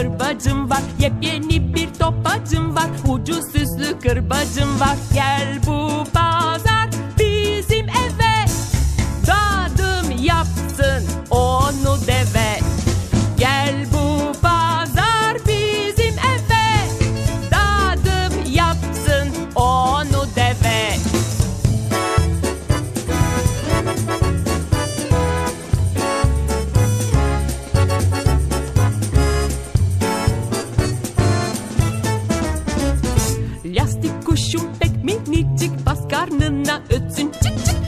kırbacım var. Yepyeni bir topacım var. Ucu süslü kırbacım var. Gel Lastik kuşum pek minicik bas karnına ötsün. Çık çık